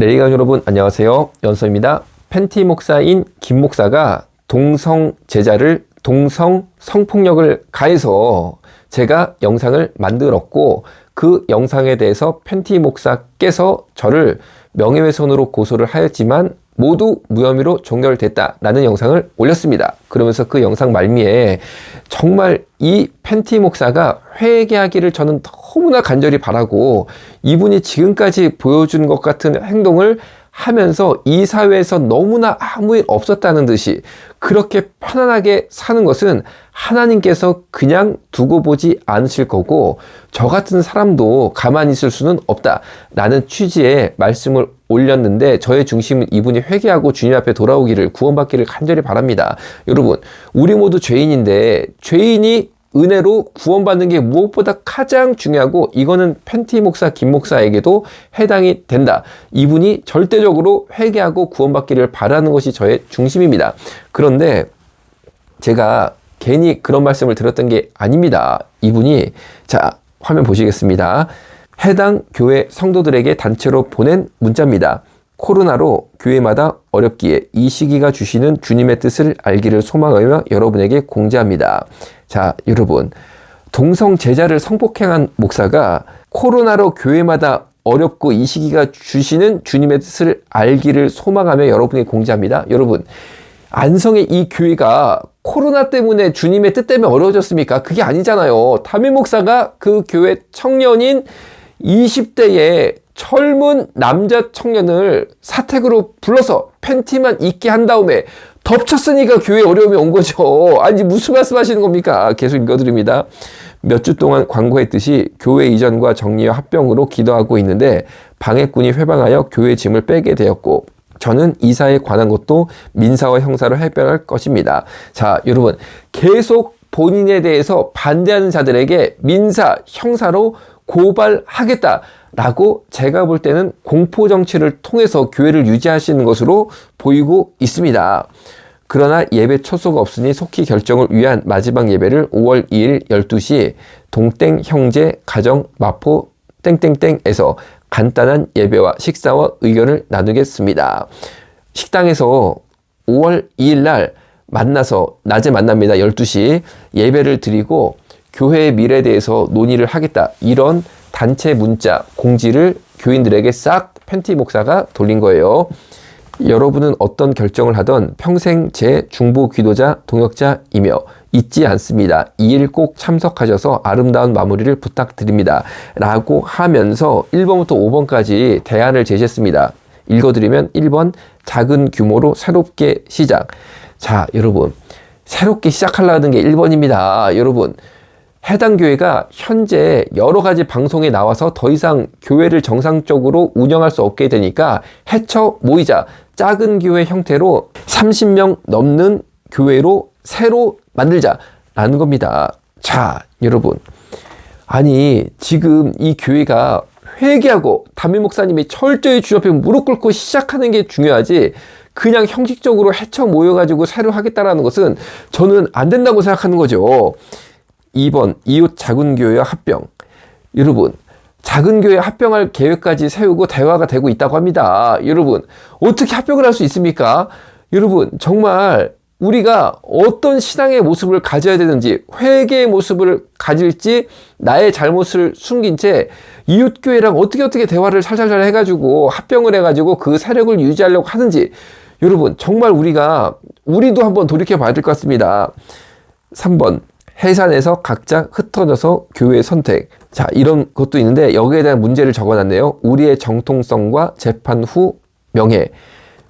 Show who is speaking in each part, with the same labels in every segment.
Speaker 1: 레이가 여러분 안녕하세요. 연서입니다. 팬티 목사인 김 목사가 동성 제자를 동성 성폭력을 가해서 제가 영상을 만들었고 그 영상에 대해서 팬티 목사께서 저를 명예훼손으로 고소를 하였지만 모두 무혐의로 종결됐다라는 영상을 올렸습니다. 그러면서 그 영상 말미에 정말 이 팬티 목사가 회개하기를 저는 너무나 간절히 바라고 이분이 지금까지 보여준 것 같은 행동을 하면서 이 사회에서 너무나 아무 일 없었다는 듯이 그렇게 편안하게 사는 것은 하나님께서 그냥 두고 보지 않으실 거고 저 같은 사람도 가만히 있을 수는 없다. 라는 취지의 말씀을 올렸는데 저의 중심은 이분이 회개하고 주님 앞에 돌아오기를 구원받기를 간절히 바랍니다. 여러분, 우리 모두 죄인인데 죄인이 은혜로 구원받는 게 무엇보다 가장 중요하고 이거는 팬티 목사 김 목사에게도 해당이 된다. 이분이 절대적으로 회개하고 구원받기를 바라는 것이 저의 중심입니다. 그런데 제가 괜히 그런 말씀을 드렸던 게 아닙니다. 이분이 자 화면 보시겠습니다. 해당 교회 성도들에게 단체로 보낸 문자입니다. 코로나로 교회마다 어렵기에 이 시기가 주시는 주님의 뜻을 알기를 소망하며 여러분에게 공지합니다. 자, 여러분. 동성 제자를 성폭행한 목사가 코로나로 교회마다 어렵고 이 시기가 주시는 주님의 뜻을 알기를 소망하며 여러분에게 공지합니다. 여러분, 안성의 이 교회가 코로나 때문에 주님의 뜻 때문에 어려워졌습니까? 그게 아니잖아요. 담임 목사가 그 교회 청년인 20대의 젊은 남자 청년을 사택으로 불러서 팬티만 입게 한 다음에 덮쳤으니까 교회 어려움이 온 거죠. 아니, 무슨 말씀 하시는 겁니까? 계속 읽어드립니다. 몇 주 동안 광고했듯이 교회 이전과 정리와 합병으로 기도하고 있는데 방해꾼이 회방하여 교회 짐을 빼게 되었고 저는 이사에 관한 것도 민사와 형사로 해결할 것입니다. 자, 여러분. 계속 본인에 대해서 반대하는 자들에게 민사, 형사로 고발하겠다. 라고 제가 볼 때는 공포 정치를 통해서 교회를 유지하시는 것으로 보이고 있습니다. 그러나 예배 초소가 없으니 속히 결정을 위한 마지막 예배를 5월 2일 12시 동땡 형제 가정 마포 땡땡땡에서 간단한 예배와 식사와 의견을 나누겠습니다. 식당에서 5월 2일 날 만나서 낮에 만납니다. 12시 예배를 드리고 교회의 미래에 대해서 논의를 하겠다. 이런 단체 문자 공지를 교인들에게 싹 팬티 목사가 돌린 거예요. 여러분은 어떤 결정을 하던 평생 제 중보 기도자 동역자이며 잊지 않습니다. 이 일 꼭 참석하셔서 아름다운 마무리를 부탁드립니다. 라고 하면서 1번부터 5번까지 대안을 제시했습니다. 읽어드리면 1번 작은 규모로 새롭게 시작. 자, 여러분. 새롭게 시작하려는 게 1번입니다. 여러분. 해당 교회가 현재 여러 가지 방송에 나와서 더 이상 교회를 정상적으로 운영할 수 없게 되니까 해쳐 모이자 작은 교회 형태로 30명 넘는 교회로 새로 만들자라는 겁니다. 자, 여러분. 아니, 지금 이 교회가 회개하고 담임 목사님이 철저히 주 옆에 무릎 꿇고 시작하는 게 중요하지 그냥 형식적으로 해쳐 모여가지고 새로 하겠다라는 것은 저는 안 된다고 생각하는 거죠. 2번 이웃 작은 교회와 합병. 여러분, 작은 교회 합병할 계획까지 세우고 대화가 되고 있다고 합니다. 여러분, 어떻게 합병을 할 수 있습니까? 여러분, 정말 우리가 어떤 신앙의 모습을 가져야 되는지, 회개의 모습을 가질지, 나의 잘못을 숨긴 채 이웃교회랑 어떻게 어떻게 대화를 살살살 해가지고 합병을 해가지고 그 세력을 유지하려고 하는지, 여러분, 정말 우리가, 우리도 한번 돌이켜 봐야 될 것 같습니다. 3번. 해산에서 각자 흩어져서 교회 선택. 자, 이런 것도 있는데 여기에 대한 문제를 적어놨네요. 우리의 정통성과 재판 후 명예.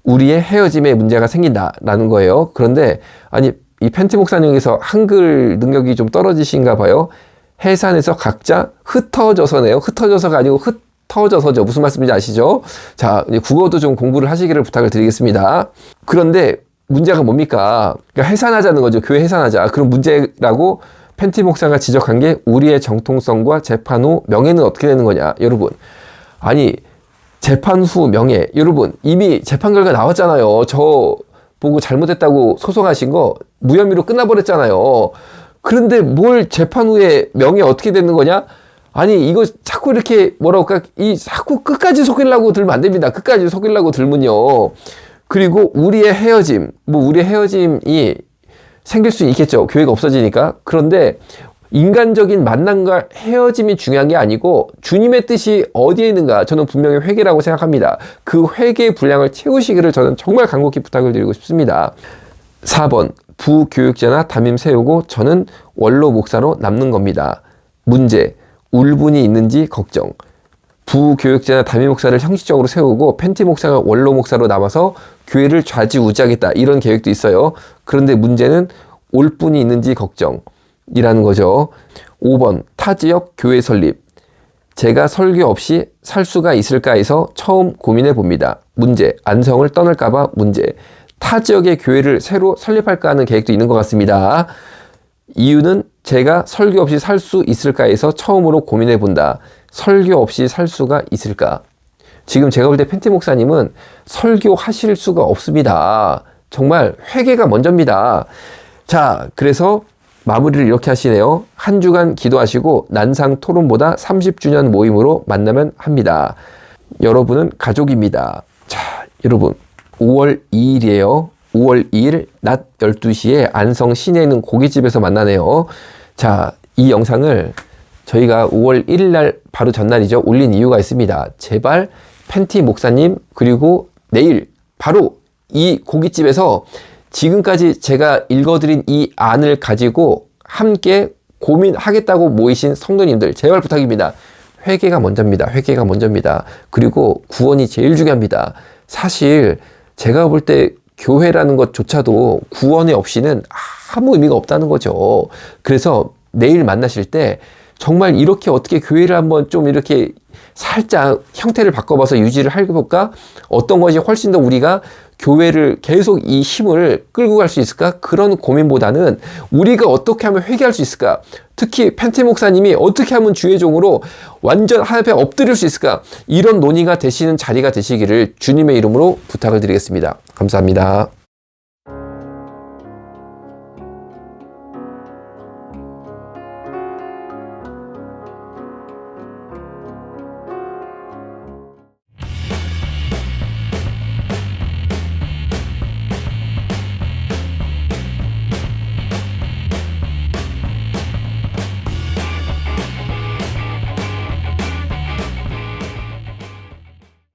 Speaker 1: 우리의 헤어짐에 문제가 생긴다라는 거예요. 그런데 아니 이 펜트 목사님에서 한글 능력이 좀 떨어지신가 봐요. 해산에서 각자 흩어져서네요. 흩어져서가 아니고 흩어져서죠. 무슨 말씀인지 아시죠? 자, 국어도 좀 공부를 하시기를 부탁을 드리겠습니다. 그런데 문제가 뭡니까? 그러니까 해산하자는 거죠. 교회 해산하자. 그런 문제라고 팬티 목사가 지적한 게 우리의 정통성과 재판 후 명예는 어떻게 되는 거냐. 여러분. 아니, 재판 후 명예. 여러분, 이미 재판 결과 나왔잖아요. 저 보고 잘못했다고 소송하신 거 무혐의로 끝나버렸잖아요. 그런데 뭘 재판 후에 명예 어떻게 되는 거냐? 아니 이거 자꾸 이렇게 뭐라고 할까 이 자꾸 끝까지 속이려고 들면 안 됩니다. 끝까지 속이려고 들면요. 그리고 우리의 헤어짐, 뭐 우리의 헤어짐이 생길 수 있겠죠. 교회가 없어지니까. 그런데 인간적인 만남과 헤어짐이 중요한 게 아니고 주님의 뜻이 어디에 있는가 저는 분명히 회개라고 생각합니다. 그 회개의 분량을 채우시기를 저는 정말 간곡히 부탁을 드리고 싶습니다. 4번 부교육자나 담임 세우고 저는 원로 목사로 남는 겁니다. 문제 울분이 있는지 걱정 부교육자나 담임 목사를 형식적으로 세우고 팬티 목사가 원로 목사로 남아서 교회를 좌지우지하겠다 이런 계획도 있어요. 그런데 문제는 올 분이 있는지 걱정이라는 거죠. 5번 타 지역 교회 설립 제가 설교 없이 살 수가 있을까 해서 처음 고민해 봅니다. 문제 안성을 떠날까봐 문제 타 지역의 교회를 새로 설립할까 하는 계획도 있는 것 같습니다. 이유는 제가 설교 없이 살 수 있을까 해서 처음으로 고민해 본다. 설교 없이 살 수가 있을까? 지금 제가 볼 때 펜티 목사님은 설교하실 수가 없습니다. 정말 회개가 먼저입니다. 자, 그래서 마무리를 이렇게 하시네요. 한 주간 기도하시고 난상 토론보다 30주년 모임으로 만나면 합니다. 여러분은 가족입니다. 자, 여러분. 5월 2일이에요. 5월 2일 낮 12시에 안성 시내에 있는 고깃집에서 만나네요. 자, 이 영상을 저희가 5월 1일 날 바로 전날이죠. 올린 이유가 있습니다. 제발 팬티 목사님 그리고 내일 바로 이 고깃집에서 지금까지 제가 읽어드린 이 안을 가지고 함께 고민하겠다고 모이신 성도님들 제발 부탁입니다. 회개가 먼저입니다. 회개가 먼저입니다. 그리고 구원이 제일 중요합니다. 사실 제가 볼 때 교회라는 것조차도 구원이 없이는 아무 의미가 없다는 거죠. 그래서 내일 만나실 때 정말 이렇게 어떻게 교회를 한번 좀 이렇게 살짝 형태를 바꿔봐서 유지를 해볼까? 어떤 것이 훨씬 더 우리가 교회를 계속 이 힘을 끌고 갈 수 있을까? 그런 고민보다는 우리가 어떻게 하면 회개할 수 있을까? 특히 펜티 목사님이 어떻게 하면 주의 종으로 완전 하늘에 엎드릴 수 있을까? 이런 논의가 되시는 자리가 되시기를 주님의 이름으로 부탁을 드리겠습니다. 감사합니다.